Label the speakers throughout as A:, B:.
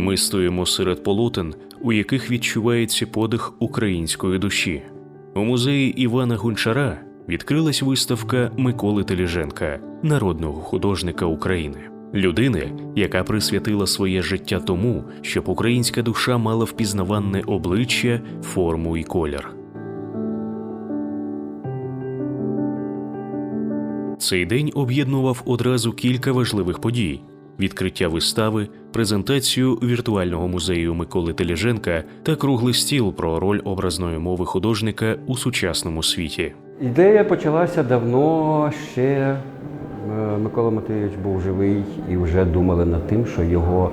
A: Ми стоїмо серед полотен, у яких відчувається подих української душі. У музеї Івана Гончара відкрилась виставка Миколи Теліженка, народного художника України, людини, яка присвятила своє життя тому, щоб українська душа мала впізнаванне обличчя, форму і колір. Цей день об'єднував одразу кілька важливих подій: відкриття вистави, презентацію віртуального музею Миколи Теліженка та круглий стіл про роль образної мови художника у сучасному світі.
B: Ідея почалася давно ще. е, Микола Матвійович був живий і вже думали над тим, що його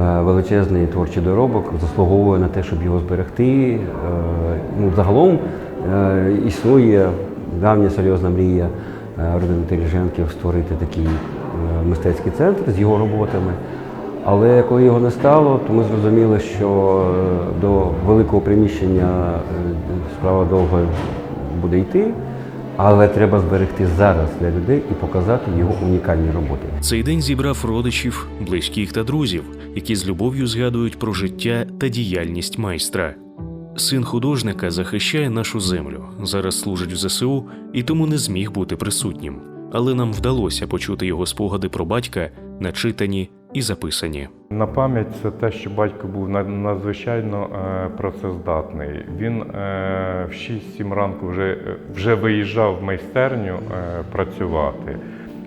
B: е, величезний творчий доробок заслуговує на те, щоб його зберегти. Е, Ну, загалом існує давня серйозна мрія родини Теліженків створити такий мистецький центр з його роботами. Але коли його не стало, то ми зрозуміли, що е, до великого приміщення е, справа довго буде йти, але треба зберегти зараз для людей і показати його унікальні роботи.
A: Цей день зібрав родичів, близьких та друзів, які з любов'ю згадують про життя та діяльність майстра. Син художника захищає нашу землю, зараз служить в ЗСУ і тому не зміг бути присутнім. Але нам вдалося почути його спогади про батька, начитані і записані.
C: На пам'ять це те, що батько був на- надзвичайно е, працездатний. Він е, в 6-7 ранку вже, вже виїжджав в майстерню е, працювати.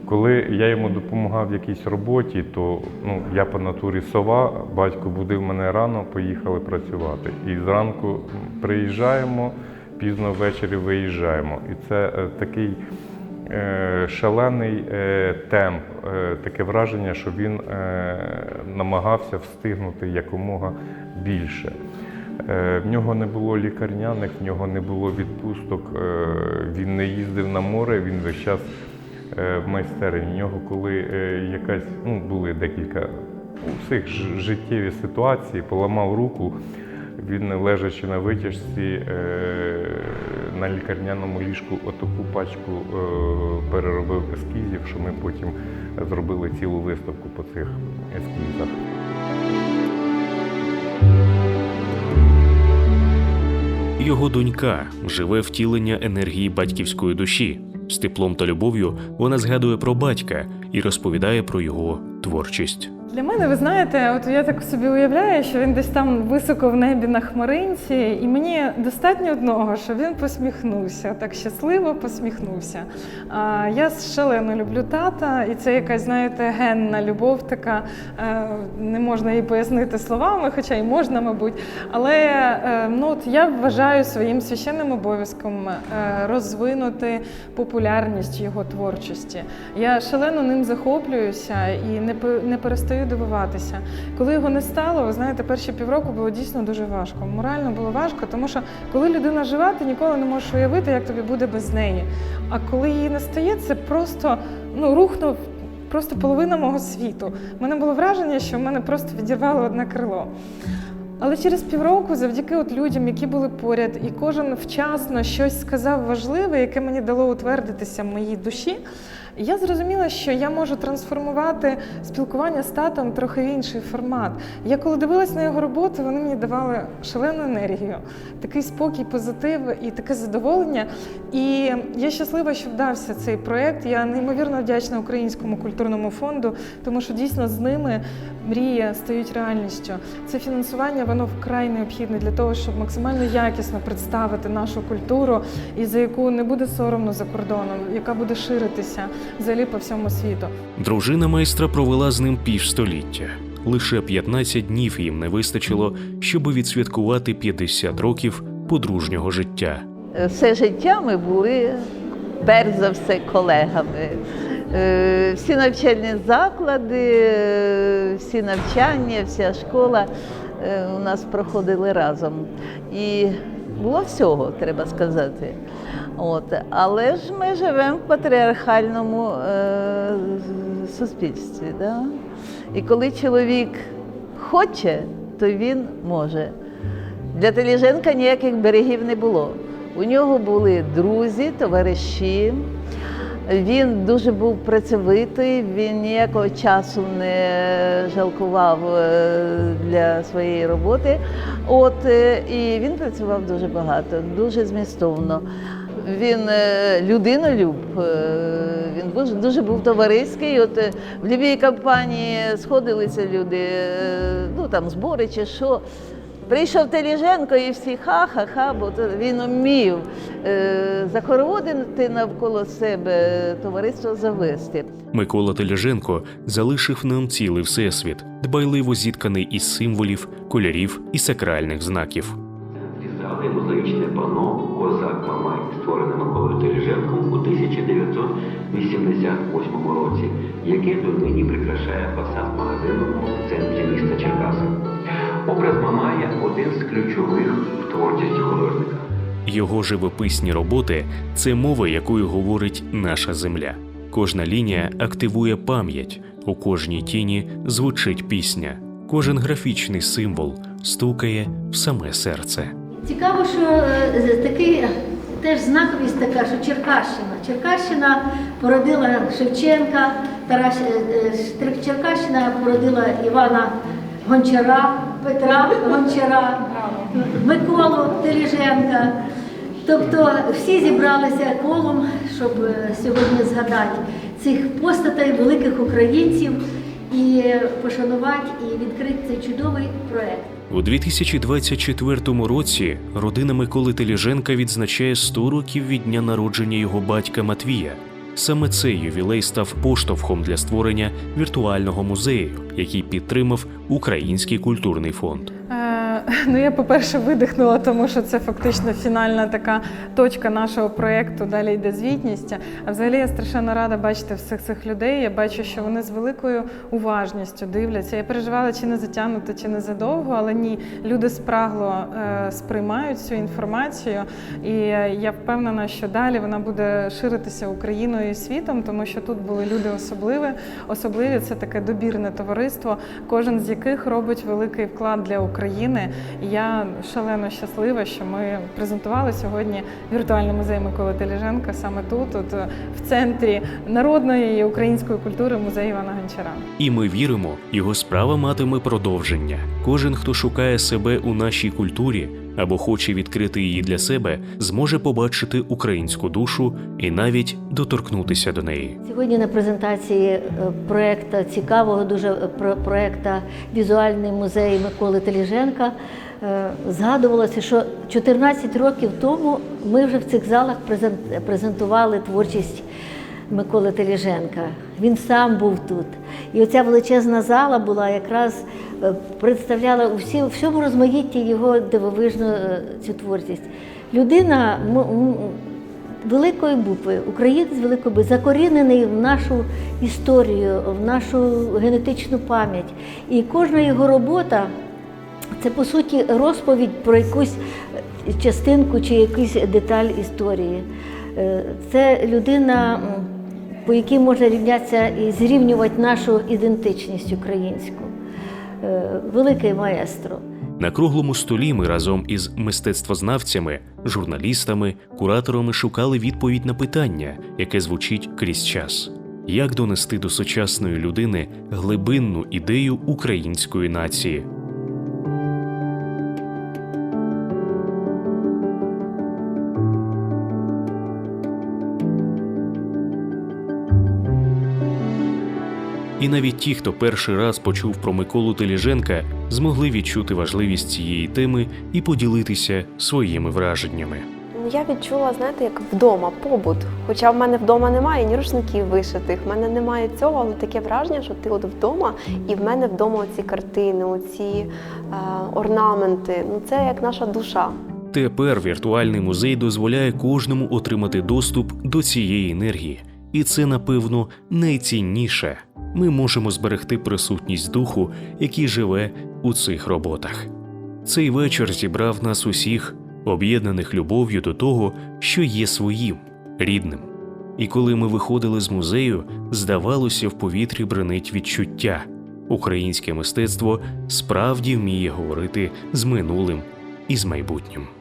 C: Коли я йому допомагав в якійсь роботі, то ну, я по натурі сова, батько будив мене рано, поїхали працювати. І зранку приїжджаємо, пізно ввечері виїжджаємо. І це такий шалений е, темп, е, таке враження, що він е, намагався встигнути якомога більше. Е, В нього не було лікарняних, в нього не було відпусток, е, він не їздив на море, він весь час е, в майстерні. В нього, коли е, якась, ну, були декілька у всіх життєві ситуації, поламав руку, він, лежачи на витяжці е, на лікарняному ліжку, отаку пачку е, переробив ескізів, що ми потім зробили цілу виставку по цих ескізах.
A: Його донька живе втілення енергії батьківської душі. З теплом та любов'ю вона згадує про батька і розповідає про його творчість.
D: Для мене, ви знаєте, от я так собі уявляю, що він десь там високо в небі на хмаринці, і мені достатньо одного, що він посміхнувся, так щасливо посміхнувся. А я шалено люблю тата, і це якась, знаєте, генна любов, така е, не можна її пояснити словами, хоча й можна, мабуть. Але е, ну, от я вважаю своїм священним обов'язком е, розвинути популярність його творчості. Я шалено ним захоплююся і не пе- не перестаю дивуватися. Коли його не стало, ви знаєте, перші півроку було дійсно дуже важко. Морально було важко, тому що коли людина жива, ти ніколи не можеш уявити, як тобі буде без неї. А коли її не стає, це просто ну рухнув. Просто половина мого світу. У мене було враження, що в мене просто відірвало одне крило. Але через півроку, завдяки от людям, які були поряд, і кожен вчасно щось сказав важливе, яке мені дало утвердитися в моїй душі, я зрозуміла, що я можу трансформувати спілкування з татом трохи в інший формат. Я коли дивилась на його роботи, вони мені давали шалену енергію, такий спокій, позитив і таке задоволення. І я щаслива, що вдався цей проект. Я неймовірно вдячна Українському культурному фонду, тому що дійсно з ними мрії стають реальністю. Це фінансування воно вкрай необхідне для того, щоб максимально якісно представити нашу культуру, і за яку не буде соромно за кордоном, яка буде ширитися взагалі по всьому світу.
A: Дружина майстра провела з ним півстоліття. Лише 15 днів їм не вистачило, щоби відсвяткувати 50 років подружнього життя.
E: все життя ми були перш за все колегами. Е, Всі навчальні заклади, е, всі навчання, вся школа е, у нас проходили разом. І було всього, треба сказати. От. Але ж ми живемо в патріархальному е, суспільстві. Да? І коли чоловік хоче, то він може. Для Теліженка ніяких берегів не було. У нього були друзі, товариші, Він дуже був працьовитий, він ніякого часу не жалкував е, для своєї роботи. От, е, і він працював дуже багато, дуже змістовно. Він е, людинолюб, е, він дуже, дуже був товариський. От е, в любій компанії сходилися люди, ну там збори чи що. Прийшов Теліженко і всі ха-ха-ха, бо то він вмів е, захороводити навколо себе товариство завести.
A: Микола Тележенко залишив нам цілий всесвіт, дбайливо зітканий із символів, кольорів і сакральних знаків.
F: Зали мозаїчне панно 1988 році, яке донині прикрашає фасад магазину в центрі міста Черкаси. Образ Мамая один з ключових в творчості художника.
A: Його живописні роботи це мова, якою говорить наша земля. Кожна лінія активує пам'ять, у кожній тіні звучить пісня, кожен графічний символ стукає в саме серце.
G: Цікаво, що е, такий теж знаковість така, що Черкащина. Черкащина породила Шевченка, Тарас е, е, Черкащина породила Івана Гончара, Петра Гончара, Миколу Теліженка. Тобто всі зібралися колом, щоб е, сьогодні згадати цих постатей великих українців і пошанувати і відкрити цей чудовий проект.
A: У 2024 році родина Миколи Теліженка відзначає 100 років від дня народження його батька Матвія. Саме цей ювілей став поштовхом для створення віртуального музею, який підтримав Український культурний фонд.
D: Ну, я, по-перше, видихнула, тому що це фактично фінальна така точка нашого проєкту. Далі йде звітність. А взагалі я страшенно рада бачити всіх цих людей. Я бачу, що вони з великою уважністю дивляться. Я переживала, чи не затягнуто, чи не задовго, але ні, люди спрагло е, сприймають цю інформацію. І я впевнена, що далі вона буде ширитися Україною і світом, тому що тут були люди особливі. Особливі це таке добірне товариство, кожен з яких робить великий вклад для України. Я шалено щаслива, що ми презентували сьогодні віртуальний музей Миколи Теліженка саме тут, е, в центрі народної української культури музею Івана Гончара.
A: І ми віримо, його справа матиме продовження. Кожен, хто шукає себе у нашій культурі або хоче відкрити її для себе, зможе побачити українську душу і навіть доторкнутися до неї.
G: Сьогодні на презентації е, проекту цікавого дуже е, проекту Візуальний музей Миколи Теліженка е, згадувалося, що 14 років тому ми вже в цих залах презентували творчість Миколи Теліженка. Він сам був тут. І оця величезна зала була якраз представляла у всі, всьому розмаїтті його дивовижну е, цю творчість. Людина великої букви, українець великої букви, закорінений в нашу історію, в нашу генетичну пам'ять. І кожна його робота це по суті розповідь про якусь частинку чи якусь деталь історії. Е, Це людина, по якій можна рівнятися і зрівнювати нашу ідентичність українську. Е, Великий маестро.
A: На круглому столі ми разом із мистецтвознавцями, журналістами, кураторами шукали відповідь на питання, яке звучить крізь час: як донести до сучасної людини глибинну ідею української нації. І навіть ті, хто перший раз почув про Миколу Теліженка, змогли відчути важливість цієї теми і поділитися своїми враженнями.
H: Ну, Я відчула, знаєте, як вдома побут. Хоча в мене вдома немає ні рушників вишитих, в мене немає цього, але таке враження, що ти от вдома, і в мене вдома оці картини, оці е, орнаменти. Ну це як наша душа.
A: Тепер віртуальний музей дозволяє кожному отримати доступ до цієї енергії, і це, напевно, найцінніше. Ми можемо зберегти присутність духу, який живе у цих роботах. Цей вечір зібрав нас усіх, об'єднаних любов'ю до того, що є своїм, рідним. І коли ми виходили з музею, здавалося, в повітрі бренить відчуття. Українське мистецтво справді вміє говорити з минулим і з майбутнім.